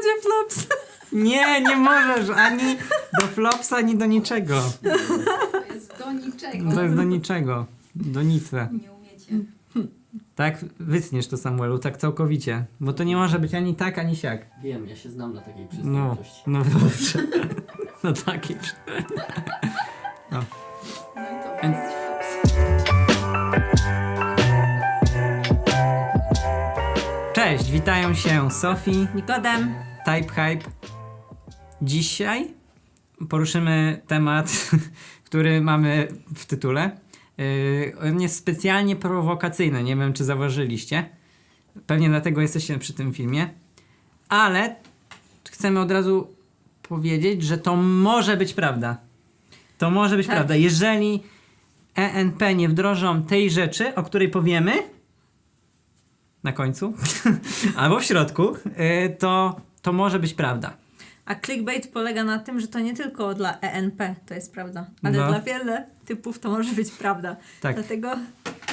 będzie flops. Nie, nie możesz ani do flopsa, ani do niczego. To jest do niczego. To jest do niczego. Do nice. Nie umiecie. Tak, wytniesz to Samuelu, tak całkowicie. Bo to nie może być ani tak, ani siak. Wiem, ja się znam na takiej No, przystępności. no dobrze. No taki. No i to Więc- będzie flops. Cześć, witają się Sophie, Nikodem. Type Hype. Dzisiaj poruszymy temat, który mamy w tytule. Yy, on jest specjalnie prowokacyjny, nie wiem czy zauważyliście. Pewnie dlatego jesteście przy tym filmie. Ale chcemy od razu powiedzieć, że to może być prawda. To może być Tak. prawda. Jeżeli ENP nie wdrożą tej rzeczy, o której powiemy na końcu albo w środku, yy, to, to może być prawda. A clickbait polega na tym, że to nie tylko dla ENP to jest prawda, ale No. dla wiele typów to może być prawda. Tak. Dlatego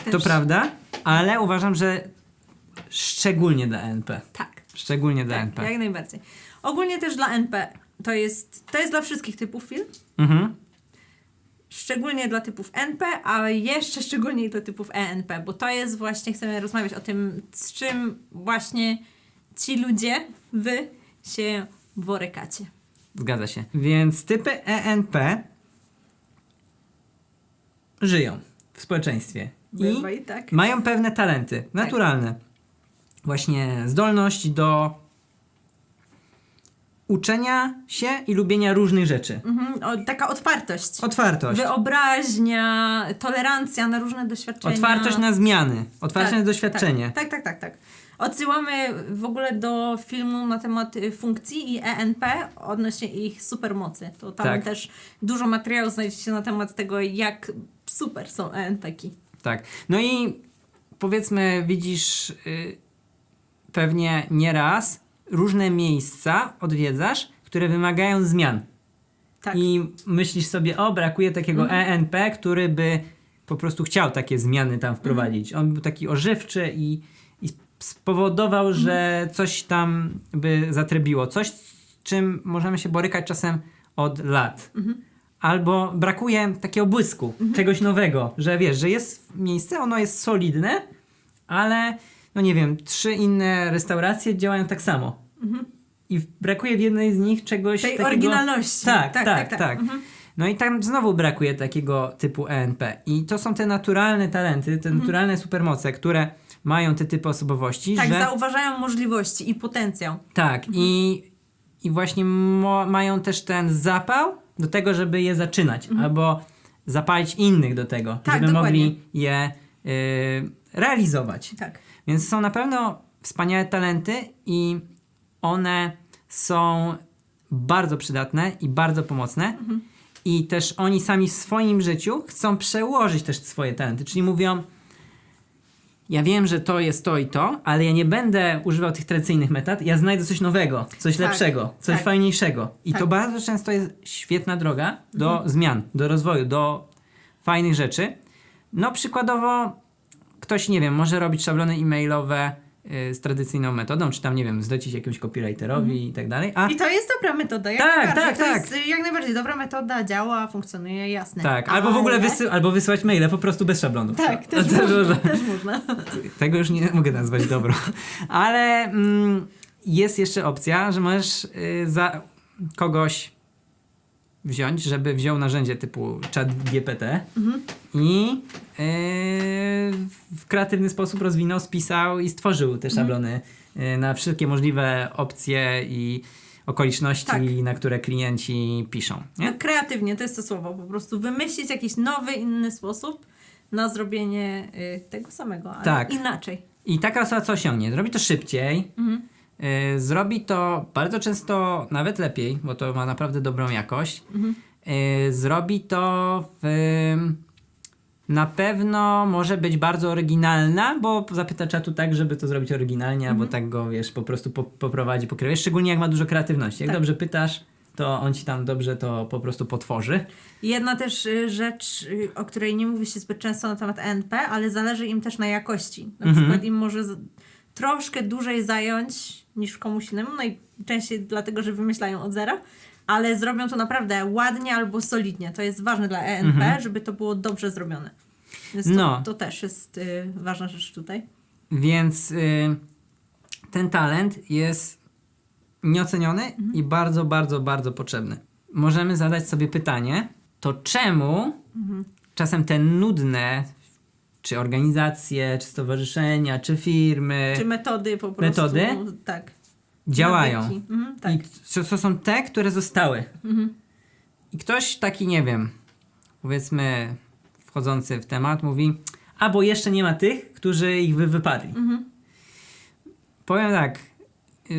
też... To prawda, ale uważam, że szczególnie dla ENP. Tak. Szczególnie dla Tak, ENP. jak najbardziej. Ogólnie też dla NP to jest, to jest dla wszystkich typów film, Mhm. szczególnie dla typów NP, a jeszcze szczególniej dla typów ENP, bo to jest właśnie, chcemy rozmawiać o tym, z czym właśnie ci ludzie, wy się borykacie. Zgadza się. Więc typy ENP żyją w społeczeństwie i Bywa i tak. mają pewne talenty naturalne. Właśnie zdolność do uczenia się i lubienia różnych rzeczy. Mhm, o, taka otwartość. Otwartość. Wyobraźnia, tolerancja na różne doświadczenia. Otwartość na zmiany. Otwartość Tak, na doświadczenie. Tak, tak, tak, tak. Odsyłamy w ogóle do filmu na temat y, funkcji i ENP odnośnie ich supermocy. To tam Tak. też dużo materiału znajdziecie na temat tego, jak super są ENP-ki. Tak. No i powiedzmy, widzisz y, pewnie nieraz różne miejsca odwiedzasz, które wymagają zmian. Tak. I myślisz sobie, o, brakuje takiego Mhm. ENP, który by po prostu chciał takie zmiany tam wprowadzić. Mhm. On był taki ożywczy i, i spowodował, Mhm. że coś tam by zatrybiło. Coś, z czym możemy się borykać czasem od lat. Mhm. Albo brakuje takiego błysku, czegoś nowego, że wiesz, że jest miejsce, ono jest solidne, ale no nie wiem, trzy inne restauracje działają tak samo. I w- brakuje w jednej z nich czegoś Mhm. Tej takiego... oryginalności. Tak, tak, tak. Mhm. No i tam znowu brakuje takiego typu ENP. I to są te naturalne talenty, te naturalne supermoce, które mają te typy osobowości, Mhm. Tak, że... zauważają możliwości i potencjał. Tak, i, i właśnie mają też ten zapał do tego, żeby je zaczynać, albo zapalić innych do tego, Mhm. Tak, żeby dokładnie. mogli je y, realizować. Tak. Więc są na pewno wspaniałe talenty i one są bardzo przydatne i bardzo pomocne. Mhm. I też oni sami w swoim życiu chcą przełożyć też swoje talenty, czyli mówią ja wiem, że to jest to i to, ale ja nie będę używał tych tradycyjnych metod, ja znajdę coś nowego, coś Tak, lepszego, coś tak. fajniejszego. I Tak. to bardzo często jest świetna droga do zmian, do rozwoju, do fajnych rzeczy. No przykładowo ktoś, nie wiem, może robić szablony e-mailowe y, z tradycyjną metodą, czy tam, nie wiem, zlecić jakiemuś copywriterowi i tak dalej, a I to jest dobra metoda, jak Tak, najbardziej. tak, to tak. jest y, jak najbardziej dobra metoda, działa, funkcjonuje, jasne. tak, albo w ogóle wysy- albo wysyłać maile po prostu bez szablonów. Tak, To- też można. też można. Tego już nie mogę nazwać dobrą. Ale mm, jest jeszcze opcja, że możesz y, za kogoś wziąć, żeby wziął narzędzie typu chat GPT i y, w kreatywny sposób rozwinął, spisał i stworzył te szablony y, na wszystkie możliwe opcje i okoliczności, Tak. na które klienci piszą. Nie? No, kreatywnie, to jest to słowo. Po prostu wymyślić jakiś nowy, inny sposób na zrobienie y, tego samego, ale Tak. inaczej. I taka osoba co osiągnie? Zrobi to szybciej, Mhm. Y, zrobi to bardzo często nawet lepiej, bo to ma naprawdę dobrą jakość. Mhm. Y, zrobi to w, na pewno może być bardzo oryginalna, bo zapyta czatu tak, żeby to zrobić oryginalnie, albo tak go, wiesz, po prostu po, poprowadzi, pokieruje. Szczególnie jak ma dużo kreatywności. Jak Tak. dobrze pytasz, to on ci tam dobrze to po prostu potworzy. Jedna też y, rzecz, y, o której nie mówi się zbyt często na temat NP, ale zależy im też na jakości. Na Mhm. przykład im może troszkę dłużej zająć niż komuś innemu, no i częściej dlatego, że wymyślają od zera, ale zrobią to naprawdę ładnie albo solidnie. To jest ważne dla ENP, żeby to było dobrze zrobione. Więc to, No. to też jest y, ważna rzecz tutaj. Więc y, ten talent jest nieoceniony i bardzo, bardzo, bardzo potrzebny. Możemy zadać sobie pytanie, to czemu czasem te nudne, czy organizacje, czy stowarzyszenia, czy firmy Czy metody po prostu. Metody? Tak. działają? Mhm, tak. I to, to są te, które zostały. I ktoś taki, nie wiem, powiedzmy wchodzący w temat mówi, a bo jeszcze nie ma tych, którzy ich by wypadli. Powiem tak,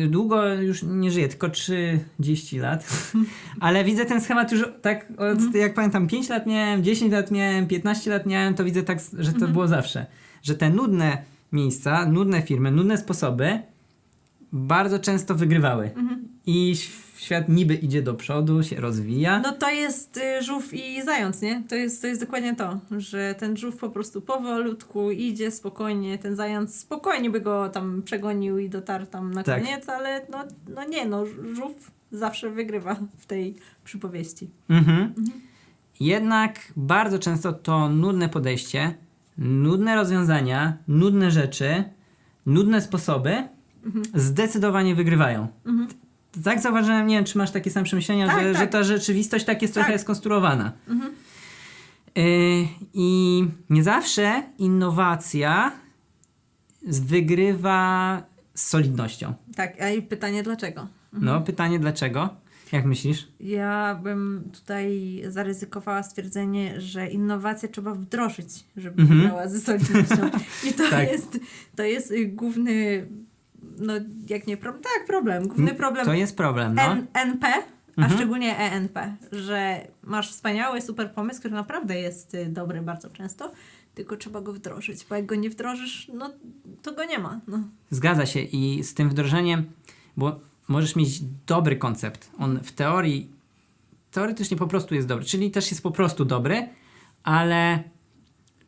długo już nie żyję, tylko 30 lat, ale widzę ten schemat już tak, od, jak pamiętam, 5 lat miałem, 10 lat miałem, 15 lat miałem, to widzę tak, że to było zawsze. Że te nudne miejsca, nudne firmy, nudne sposoby bardzo często wygrywały. I ś- świat niby idzie do przodu, się rozwija. No to jest y, żółw i zając, nie? To jest, to jest dokładnie to, że ten żółw po prostu powolutku idzie spokojnie, ten zając spokojnie by go tam przegonił i dotarł tam na Tak. koniec, ale no, no nie, no żółw zawsze wygrywa w tej przypowieści. Mhm. Jednak bardzo często to nudne podejście, nudne rozwiązania, nudne rzeczy, nudne sposoby zdecydowanie wygrywają. T- Tak zauważyłem, nie wiem, czy masz takie same przemyślenia, Tak, że, tak. że ta rzeczywistość tak jest trochę Tak. skonstruowana. Y, I nie zawsze innowacja wygrywa z solidnością. Tak, a i pytanie dlaczego? No, pytanie dlaczego? Jak myślisz? Ja bym tutaj zaryzykowała stwierdzenie, że innowacje trzeba wdrożyć, żeby Mhm. wygrała ze solidnością. I to, Tak. jest, to jest główny, no jak nie problem, tak problem, główny problem To jest problem, no. N- NP, a Mhm. szczególnie ENP, że masz wspaniały, super pomysł, który naprawdę jest y, dobry bardzo często, tylko trzeba go wdrożyć, bo jak go nie wdrożysz, no to go nie ma. No. Zgadza się i z tym wdrożeniem, bo możesz mieć dobry koncept. On w teorii teoretycznie po prostu jest dobry, czyli też jest po prostu dobry, ale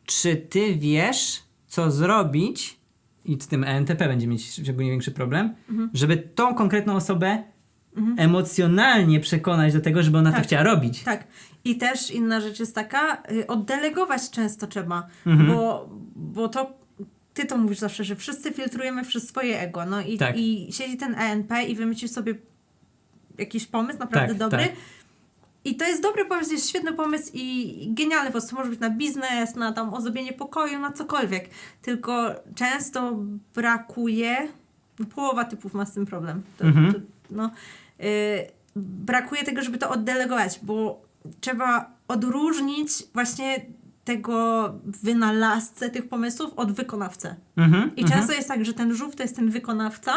czy ty wiesz, co zrobić i z tym ENTP będzie mieć szczególnie większy problem, żeby tą konkretną osobę emocjonalnie przekonać do tego, żeby ona to Tak. chciała robić. Tak. I też inna rzecz jest taka, y, oddelegować często trzeba, Mhm. bo, bo to ty to mówisz zawsze, że wszyscy filtrujemy przez swoje ego, no i, Tak. i siedzi ten ENP i wymyślił sobie jakiś pomysł naprawdę Tak, dobry. tak. I to jest dobry pomysł, jest świetny pomysł i genialny pomysł. To może być na biznes, na tam ozdobienie pokoju, na cokolwiek. Tylko często brakuje, połowa typów ma z tym problem. To, Mhm. to, no, y, brakuje tego, żeby to oddelegować, bo trzeba odróżnić właśnie tego wynalazcę tych pomysłów od wykonawcę. Mhm, I mhm. często jest tak, że ten żółw to jest ten wykonawca,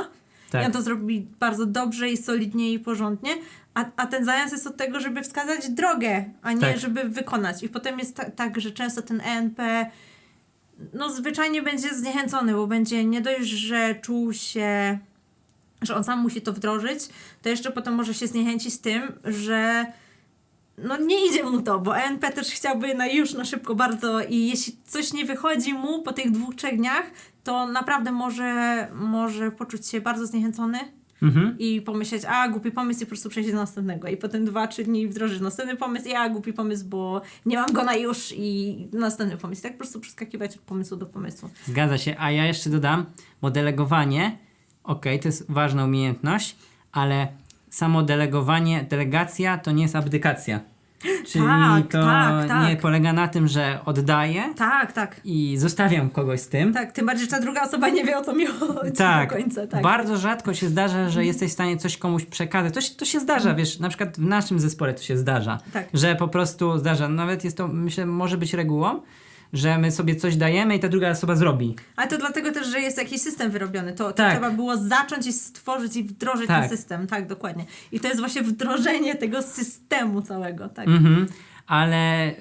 Tak. i on to zrobi bardzo dobrze i solidnie i porządnie, a, a ten zając jest od tego, żeby wskazać drogę, a nie Tak. żeby wykonać. I potem jest ta, tak, że często ten ENP no zwyczajnie będzie zniechęcony, bo będzie nie dość, że czuł się, że on sam musi to wdrożyć, to jeszcze potem może się zniechęcić z tym, że no nie idzie mu to, bo ENP też chciałby na już, na szybko bardzo i jeśli coś nie wychodzi mu po tych dwóch, trzech dniach, to naprawdę może, może poczuć się bardzo zniechęcony Mhm. i pomyśleć, a głupi pomysł i po prostu przejść do następnego. I potem dwa, trzy dni wdrożyć następny pomysł i a głupi pomysł, bo nie mam go na już i następny pomysł. I tak po prostu przeskakiwać od pomysłu do pomysłu. Zgadza się, a ja jeszcze dodam, bo delegowanie, okej, to jest ważna umiejętność, ale samo delegowanie, delegacja to nie jest abdykacja. Czyli Tak, to tak, tak. nie polega na tym, że oddaję Tak, tak. i zostawiam kogoś z tym. Tak, tym bardziej, że ta druga osoba nie wie o co mi chodzi Tak, do końca. Tak. bardzo rzadko się zdarza, że jesteś w stanie coś komuś przekazać. To się, to się zdarza, wiesz, na przykład w naszym zespole to się zdarza, Tak. że po prostu zdarza, nawet jest to, myślę, może być regułą, że my sobie coś dajemy i ta druga osoba zrobi. Ale to dlatego też, że jest jakiś system wyrobiony. To, to Tak. trzeba było zacząć i stworzyć i wdrożyć Tak. ten system. Tak, dokładnie. I to jest właśnie wdrożenie tego systemu całego. Tak. Mhm. Ale mm,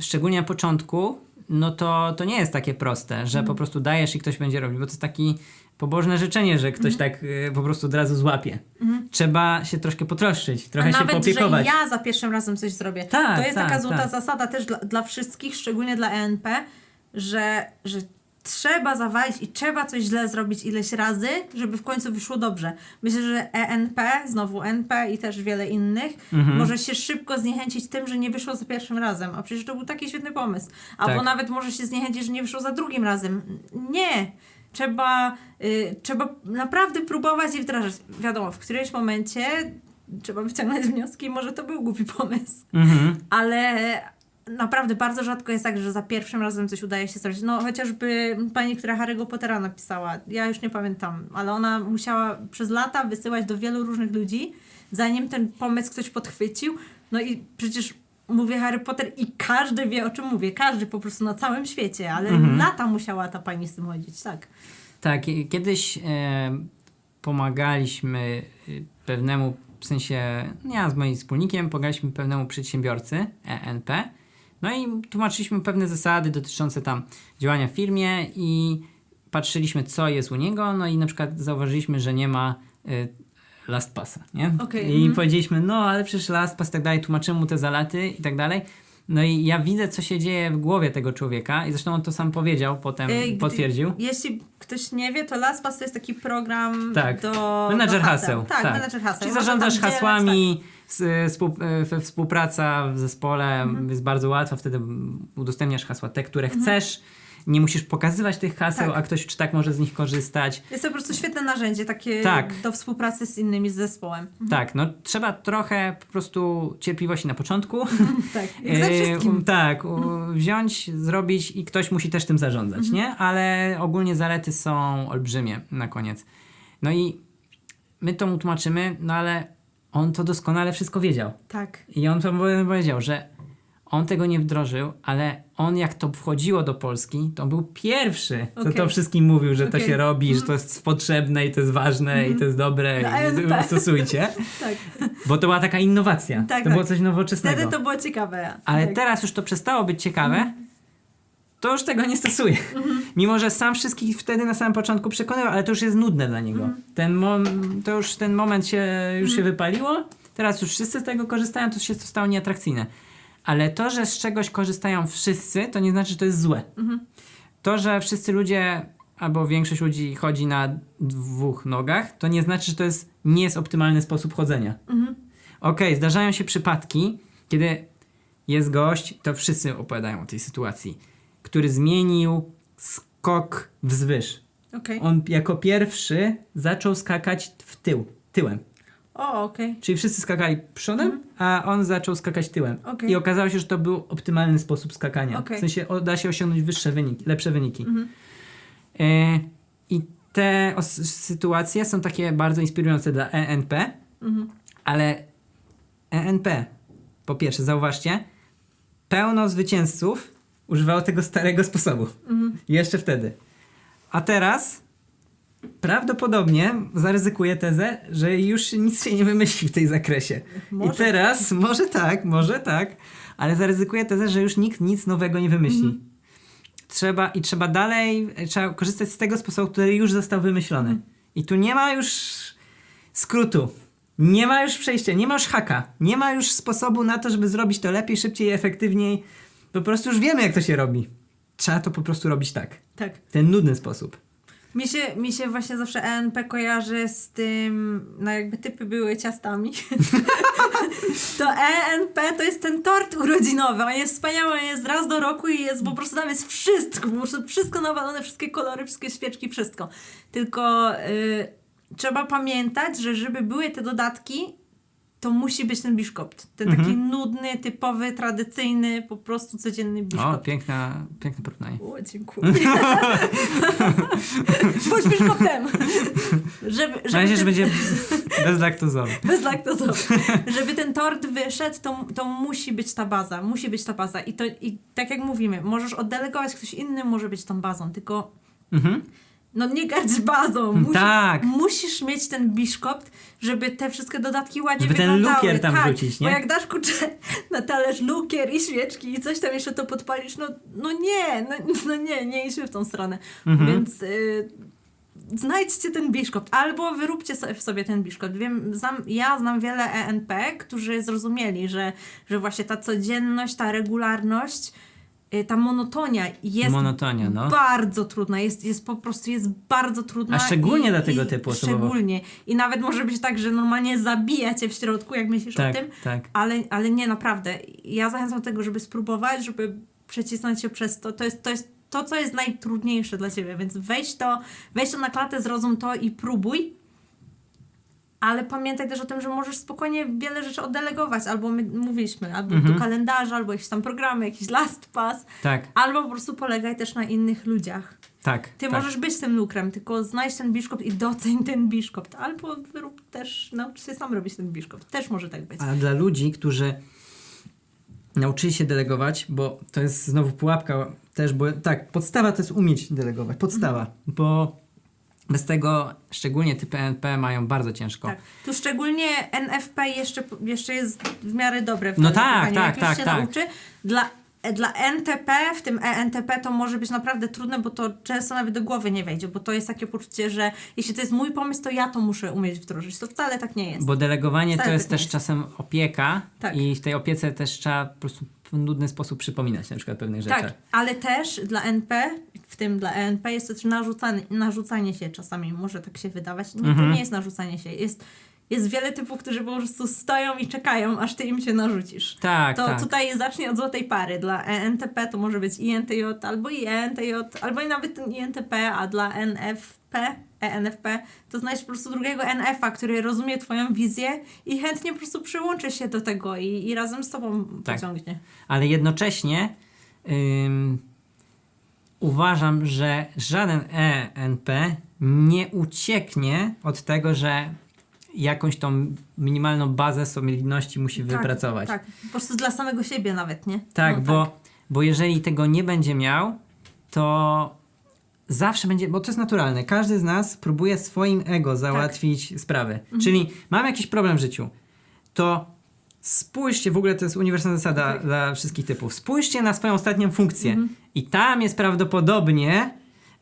szczególnie na początku, no to, to nie jest takie proste, Mhm. że po prostu dajesz i ktoś będzie robił, bo to jest takie pobożne życzenie, że ktoś Mhm. tak y, po prostu od razu złapie. Trzeba się troszkę potroszczyć, trochę A się nawet, popiekować. że ja za pierwszym razem coś zrobię. Tak, to jest tak, taka złota tak. zasada też dla, dla wszystkich, szczególnie dla ENP, że, że trzeba zawalić i trzeba coś źle zrobić ileś razy, żeby w końcu wyszło dobrze. Myślę, że ENP, znowu NP i też wiele innych, Mhm. może się szybko zniechęcić tym, że nie wyszło za pierwszym razem. A przecież to był taki świetny pomysł. Albo Tak. nawet może się zniechęcić, że nie wyszło za drugim razem. Nie! Trzeba, y, trzeba naprawdę próbować i wdrażać. Wiadomo, w którymś momencie trzeba wyciągnąć wnioski, może to był głupi pomysł. Mhm. Ale naprawdę bardzo rzadko jest tak, że za pierwszym razem coś udaje się zrobić. No chociażby pani, która Harry'ego Pottera napisała, ja już nie pamiętam, ale ona musiała przez lata wysyłać do wielu różnych ludzi, zanim ten pomysł ktoś podchwycił. No i przecież mówię Harry Potter i każdy wie o czym mówię, każdy po prostu na całym świecie, ale Mhm. lata musiała ta pani z tym chodzić, tak. Tak, kiedyś e, pomagaliśmy y, pewnemu, w sensie, ja z moim wspólnikiem, pomagaliśmy pewnemu przedsiębiorcy, ENP, no i tłumaczyliśmy pewne zasady dotyczące tam działania w firmie i patrzyliśmy, co jest u niego, no i na przykład zauważyliśmy, że nie ma y, LastPassa, nie? Okej, I mhm. powiedzieliśmy, no ale przecież LastPass i tak dalej, tłumaczymy mu te zalety i tak dalej. No i ja widzę, co się dzieje w głowie tego człowieka i zresztą on to sam powiedział, potem gdy- potwierdził. Jeśli ktoś nie wie, to LastPass to jest taki program Tak. do Menadżer do haseł. Tak, menadżer haseł. Czyli zarządzasz tam dzielać, hasłami, s- współ, e, współpraca w zespole Mhm. jest bardzo łatwa, wtedy udostępniasz hasła te, które chcesz. Nie musisz pokazywać tych haseł, Mhm. Tak. a ktoś czy tak może z nich korzystać. Jest to po prostu świetne narzędzie, takie Tak. do współpracy z innymi z zespołem. Tak, no trzeba trochę po prostu cierpliwości na początku. Tak, jak ze E, wszystkim. tak, u, wziąć, zrobić i ktoś musi też tym zarządzać, Mhm. nie? Ale ogólnie zalety są olbrzymie na koniec. No i my to mu tłumaczymy, no ale on to doskonale wszystko wiedział. Tak. I on to powiedział, że on tego nie wdrożył, ale on jak to wchodziło do Polski, to był pierwszy, co Okej. to wszystkim mówił, że to Okej. się robi, że to jest potrzebne i to jest ważne i to jest dobre No, i ANP. stosujcie. Tak. Bo to była taka innowacja. Tak, to tak. było coś nowoczesnego. Wtedy to było ciekawe. Ale tak. teraz już to przestało być ciekawe, to już tego nie stosuje. Mimo, że sam wszystkich wtedy na samym początku przekonywał, ale to już jest nudne dla niego. Ten to już ten moment się, już się wypaliło, teraz już wszyscy z tego korzystają, to się to stało nieatrakcyjne. Ale to, że z czegoś korzystają wszyscy, to nie znaczy, że to jest złe. To, że wszyscy ludzie, albo większość ludzi chodzi na dwóch nogach, to nie znaczy, że to jest, nie jest optymalny sposób chodzenia. Okej, zdarzają się przypadki, kiedy jest gość, to wszyscy opowiadają o tej sytuacji, który zmienił skok wzwyż. Okej. On jako pierwszy zaczął skakać w tył, tyłem. O, okej. Czyli wszyscy skakali przodem, a on zaczął skakać tyłem. Mhm. Okej. I okazało się, że to był optymalny sposób skakania. Okej. W sensie o, da się osiągnąć wyższe wyniki, lepsze wyniki. Mhm. E, I te os- sytuacje są takie bardzo inspirujące dla ENP, Mhm. ale ENP, po pierwsze, zauważcie, pełno zwycięzców używało tego starego sposobu. Mhm. Jeszcze wtedy. A teraz prawdopodobnie zaryzykuję tezę, że już nic się nie wymyśli w tej zakresie. Może. I teraz, może tak, może tak, ale zaryzykuję tezę, że już nikt nic nowego nie wymyśli. Mhm. Trzeba i trzeba dalej, trzeba korzystać z tego sposobu, który już został wymyślony. Mhm. I tu nie ma już skrótu. Nie ma już przejścia, nie ma już haka. Nie ma już sposobu na to, żeby zrobić to lepiej, szybciej, efektywniej. Po prostu już wiemy, jak to się robi. Trzeba to po prostu robić tak. Tak. W ten nudny sposób. Mi się, mi się właśnie zawsze ENP kojarzy z tym, no jakby typy były ciastami. to ENP to jest ten tort urodzinowy. On jest wspaniały, on jest raz do roku i jest po prostu tam jest wszystko, po prostu wszystko nawalone, wszystkie kolory, wszystkie świeczki, wszystko. Tylko y, trzeba pamiętać, że żeby były te dodatki, to musi być ten biszkopt. Ten taki nudny, typowy, tradycyjny, po prostu codzienny O, biszkopt. piękna, piękne porównanie. O, dziękuję. Bądź biszkoptem! Żeby, Na razie, że ten- będzie bezlaktozowy. Bezlaktozowy. Żeby ten tort wyszedł, to, to musi być ta baza. Musi być ta baza. I, to, I tak jak mówimy, możesz oddelegować, ktoś inny może być tą bazą, tylko Mhm. No nie gardź bazą. Musi, Tak. Musisz mieć ten biszkopt, żeby te wszystkie dodatki ładnie Żeby ten wyglądały. lukier tam tak, wrzucić, nie? Bo jak dasz kurczę na talerz lukier i świeczki i coś tam jeszcze to podpalisz, no, no nie, no, no nie, nie idźmy w tą stronę. Mhm. Więc y, znajdźcie ten biszkopt albo wyróbcie sobie ten biszkopt. Wiem, znam, ja znam wiele ENP, którzy zrozumieli, że, że właśnie ta codzienność, ta regularność ta monotonia jest Monotonia, no. bardzo trudna, jest, jest po prostu jest bardzo trudna. A szczególnie i, dla tego i typu osobowo. Szczególnie. I nawet może być tak, że normalnie zabija cię w środku, jak myślisz Tak, o tym, tak. ale, ale nie, naprawdę. Ja zachęcam do tego, żeby spróbować, żeby przecisnąć się przez to. To jest to, jest to co jest najtrudniejsze dla ciebie, więc weź to, weź to na klatę, zrozum to i próbuj. Ale pamiętaj też o tym, że możesz spokojnie wiele rzeczy oddelegować, albo my mówiliśmy, albo Mhm. do kalendarza, albo jakieś tam programy, jakiś LastPass, Tak, albo po prostu polegaj też na innych ludziach. tak. Ty tak. możesz być tym lukrem, tylko znajdź ten biszkopt i doceń ten biszkopt. Albo rób też, naucz się sam robić ten biszkopt. Też może tak być. A dla ludzi, którzy nauczyli się delegować, bo to jest znowu pułapka też, bo tak, podstawa to jest umieć delegować. Podstawa, Mhm. bo bez tego szczególnie typy NP mają bardzo ciężko. Tak. Tu szczególnie NFP jeszcze, jeszcze jest w miarę dobre w No delegowaniu. tak, Jak tak, już tak, się tak. nauczy, dla, dla NTP, w tym ENTP to może być naprawdę trudne, bo to często nawet do głowy nie wejdzie, bo to jest takie poczucie, że jeśli to jest mój pomysł, to ja to muszę umieć wdrożyć. To wcale tak nie jest. Bo delegowanie Wcale to jest tak też jest. czasem opieka Tak. i w tej opiece też trzeba po prostu w nudny sposób przypominać na przykład pewnych rzeczy. Tak, ale też dla NP, w tym dla ENP jest to też narzucanie, narzucanie się czasami, może tak się wydawać. Nie, Mhm. to nie jest narzucanie się. Jest, jest wiele typów, którzy po prostu stoją i czekają, aż ty im się narzucisz. Tak, To tak. tutaj zacznie od złotej pary. Dla ENTP to może być INTJ albo INTJ, albo nawet INTP, a dla NFP, ENFP to znajdź po prostu drugiego NF-a, który rozumie twoją wizję i chętnie po prostu przyłączy się do tego i, i razem z tobą Tak. pociągnie. ale jednocześnie ym, uważam, że żaden ENP nie ucieknie od tego, że jakąś tą minimalną bazę solidności musi wypracować. Tak, po prostu dla samego siebie nawet, nie? Tak, No, bo, bo jeżeli tego nie będzie miał, to zawsze będzie, bo to jest naturalne. Każdy z nas próbuje swoim ego załatwić sprawy. Mhm. Czyli mam jakiś problem w życiu, to spójrzcie, w ogóle to jest uniwersalna zasada Tak. dla wszystkich typów. Spójrzcie na swoją ostatnią funkcję Mhm. i tam jest prawdopodobnie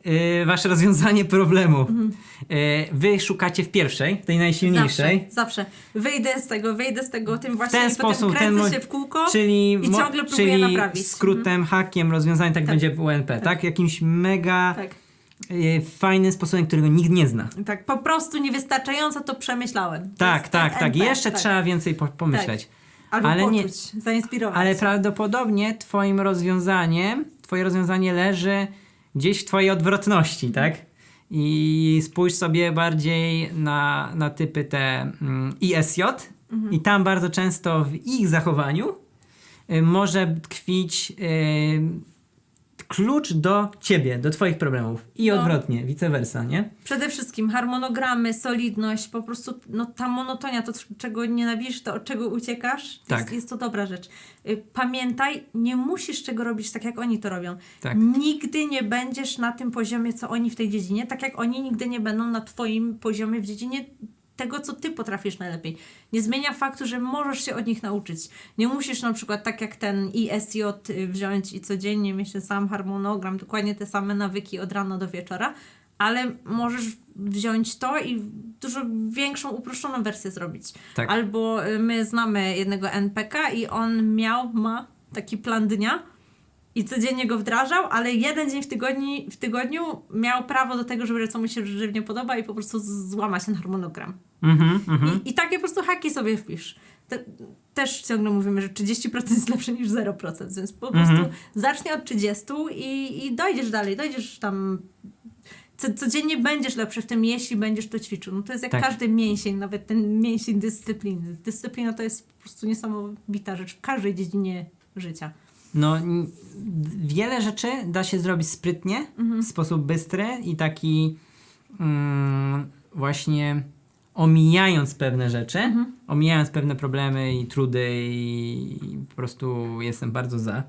y, wasze rozwiązanie problemu. Mhm. Y, wy szukacie w pierwszej, tej najsilniejszej. Zawsze, zawsze. Wyjdę z tego, wyjdę z tego tym właśnie ten i potem sposób, kręcę ten się w kółko. Czyli, i mo- ciągle próbuję czyli naprawić. skrótem, hakiem rozwiązań, tak, Tak. będzie w UNP, tak? Jakimś mega Tak, y, fajnym sposobem, którego nikt nie zna. tak, po prostu niewystarczająco to przemyślałem. To Tak, jest- tak, tak. Jeszcze tak. trzeba więcej po- pomyśleć. Albo ale nie- poczuć, zainspirować. Ale prawdopodobnie twoim rozwiązaniem, twoje rozwiązanie leży gdzieś w twojej odwrotności, tak? I spójrz sobie bardziej na, na typy te mm, ISJ Mhm. i tam bardzo często w ich zachowaniu y, może tkwić y, klucz do ciebie, do twoich problemów. I No. odwrotnie, vice versa, nie? Przede wszystkim harmonogramy, solidność, po prostu no, ta monotonia, to czego nienawidzisz, to od czego uciekasz, Tak. jest, jest to dobra rzecz. Y, Pamiętaj, nie musisz tego robić tak, jak oni to robią. Tak. Nigdy nie będziesz na tym poziomie, co oni w tej dziedzinie, tak jak oni nigdy nie będą na twoim poziomie w dziedzinie tego, co ty potrafisz najlepiej. Nie zmienia faktu, że możesz się od nich nauczyć. Nie musisz na przykład tak jak ten ISJ y, wziąć i codziennie mieć ten sam harmonogram, dokładnie te same nawyki od rana do wieczora, ale możesz wziąć to i dużo większą, uproszczoną wersję zrobić. Tak. Albo y, my znamy jednego NPK i on miał, ma taki plan dnia i codziennie go wdrażał, ale jeden dzień w tygodniu, w tygodniu miał prawo do tego, że wybrać, co mu się żywnie podoba i po prostu złamać ten harmonogram. Mhm, mhm. I, I takie po prostu haki sobie wpisz. Te, też ciągle mówimy, że 30% jest lepsze niż 0%, więc po prostu zacznij od 30 i, i dojdziesz dalej, dojdziesz tam. Co, codziennie będziesz lepszy w tym, jeśli będziesz to ćwiczył. No to jest jak Tak. każdy mięsień, nawet ten mięsień dyscypliny. Dyscyplina to jest po prostu niesamowita rzecz w każdej dziedzinie życia. No, wiele rzeczy da się zrobić sprytnie, Mhm. w sposób bystry i taki mm, właśnie omijając pewne rzeczy, Mhm. omijając pewne problemy i trudy i, i po prostu jestem bardzo za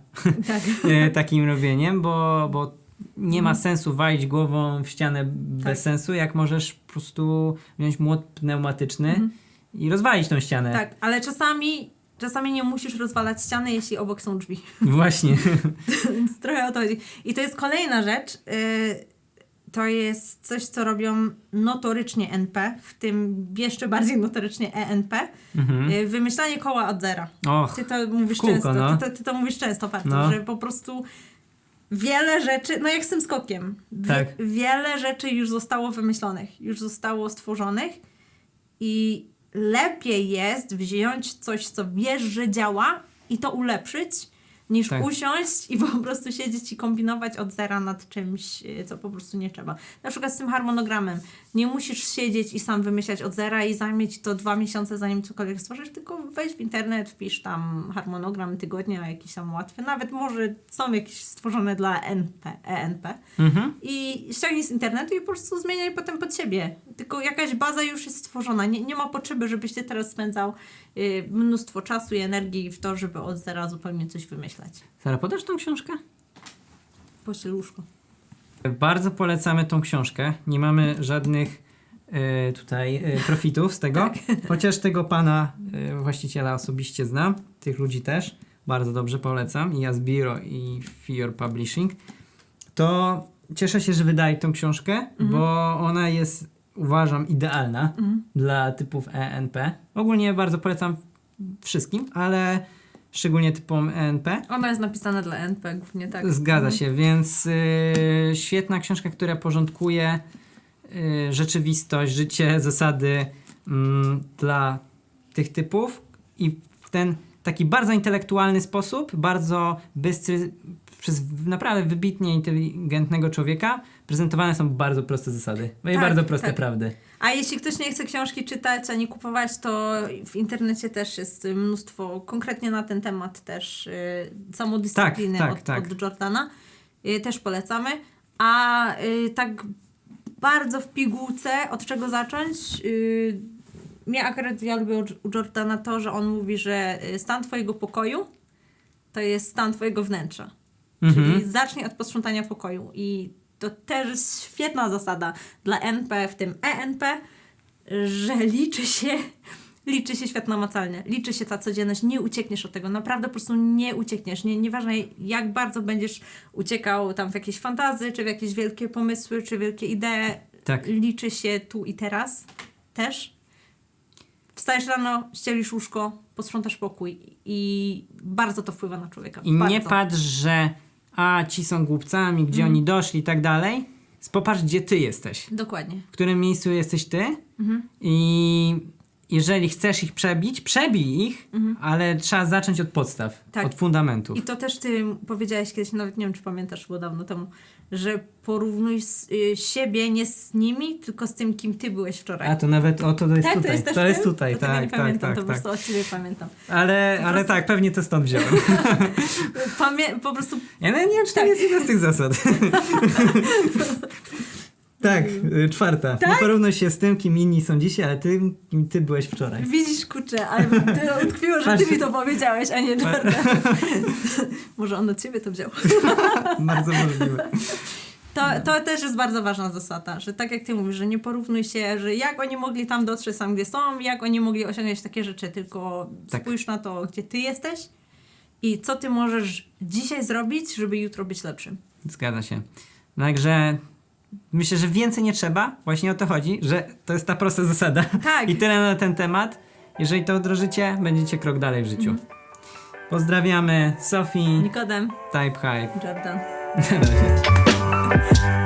Tak. e, takim robieniem, bo, bo nie ma Mhm. sensu walić głową w ścianę bez Tak. sensu, jak możesz po prostu wziąć młot pneumatyczny Mhm. i rozwalić tą ścianę. tak, ale czasami, czasami nie musisz rozwalać ściany, jeśli obok są drzwi. Właśnie. Więc trochę o to chodzi. I to jest kolejna rzecz. Yy, to jest coś, co robią notorycznie NP, w tym jeszcze bardziej notorycznie ENP. Mhm. Y, Wymyślanie koła od zera. Och, Ty to mówisz kółko, często, no. ty, ty to mówisz często bardzo, No. że po prostu wiele rzeczy, no jak z tym skokiem, Tak. wiele rzeczy już zostało wymyślonych, już zostało stworzonych i lepiej jest wziąć coś, co wiesz, że działa i to ulepszyć, niż Tak. usiąść i po prostu siedzieć i kombinować od zera nad czymś, y, co po prostu nie trzeba. Na przykład z tym harmonogramem. Nie musisz siedzieć i sam wymyślać od zera i zajmie ci to dwa miesiące, zanim cokolwiek stworzysz, tylko wejdź w internet, wpisz tam harmonogram tygodnia, jakiś tam łatwy. Nawet może są jakieś stworzone dla NP, ENP. mhm. I ściągnij z internetu i po prostu zmieniaj potem pod siebie. Tylko jakaś baza już jest stworzona. Nie, nie ma potrzeby, żebyś ty teraz spędzał y, mnóstwo czasu i energii w to, żeby od zera zupełnie coś wymyślać. Sara, podasz tą książkę? Pościel łóżko. Bardzo polecamy tą książkę. Nie mamy żadnych e, tutaj e, profitów z tego. Chociaż tego pana e, właściciela osobiście znam, tych ludzi też. Bardzo dobrze polecam. I Asbiro i Fear Publishing. To cieszę się, że wydaje tą książkę, bo ona jest, uważam, idealna dla typów ENP. Ogólnie bardzo polecam wszystkim, ale szczególnie typom ENP. Ona jest napisana dla NP głównie, tak. Zgadza Mhm. się, więc y, świetna książka, która porządkuje y, rzeczywistość, życie, zasady mm, dla tych typów i w ten taki bardzo intelektualny sposób, bardzo bystry, przez naprawdę wybitnie inteligentnego człowieka prezentowane są bardzo proste zasady no i Tak, bardzo proste tak. prawdy. A jeśli ktoś nie chce książki czytać ani kupować, to w internecie też jest mnóstwo, konkretnie na ten temat też y, samodyscypliny Tak, od, tak, tak. od Jordana. Y, też polecamy. A y, tak bardzo w pigułce, od czego zacząć? Y, mnie akurat, ja lubię u Jordana to, że on mówi, że y, stan twojego pokoju to jest stan twojego wnętrza. Mhm. Czyli zacznij od posprzątania pokoju. I to też jest świetna zasada dla NP, w tym ENP, że liczy się, liczy się świat namacalnie. Liczy się ta codzienność. Nie uciekniesz od tego. Naprawdę po prostu nie uciekniesz. Nie, nieważne jak bardzo będziesz uciekał tam w jakieś fantazy, czy w jakieś wielkie pomysły, czy wielkie idee. Tak. Liczy się tu i teraz też. Wstajesz rano, ścielisz łóżko, posprzątasz pokój i bardzo to wpływa na człowieka. I bardzo. nie patrz, że a ci są głupcami, gdzie Mhm. oni doszli i tak dalej. Popatrz, gdzie ty jesteś. Dokładnie. w którym miejscu jesteś ty Mhm. i jeżeli chcesz ich przebić, przebij ich, ale trzeba zacząć od podstaw, Mhm. Tak. od fundamentów. I to też ty powiedziałeś kiedyś, nawet nie wiem, czy pamiętasz, było dawno temu, że porównuj z, y, siebie nie z nimi, tylko z tym, kim ty byłeś wczoraj. A to nawet o to jest tak, tutaj. to jest to jest tutaj, to tak, nie tak, pamiętam, tak, to po tak. prostu od ciebie pamiętam. Ale, ale prostu- tak, pewnie to stąd wziąłem. Pamię po prostu Ja nie wiem, czy to Tak. jest jedna z tych zasad. tak, y, czwarta. Nie Tak? porównuj się z tym, kim inni są dzisiaj, ale tym, kim ty byłeś wczoraj. widzisz, kurczę, ale to utkwiło, że ty mi to powiedziałeś, a nie Jordan. Może on od ciebie to wziął. Bardzo możliwe. To, to też jest bardzo ważna zasada, że tak jak ty mówisz, że nie porównuj się, że jak oni mogli tam dotrzeć tam, gdzie są, jak oni mogli osiągnąć takie rzeczy, tylko Tak. spójrz na to, gdzie ty jesteś i co ty możesz dzisiaj zrobić, żeby jutro być lepszym. Zgadza się. Także myślę, że więcej nie trzeba. Właśnie o to chodzi, że to jest ta prosta zasada. Tak. I tyle na ten temat. Jeżeli to wdrożycie, będziecie krok dalej w życiu. Pozdrawiamy Sofii, Nikodem, Type Hype. Jordan.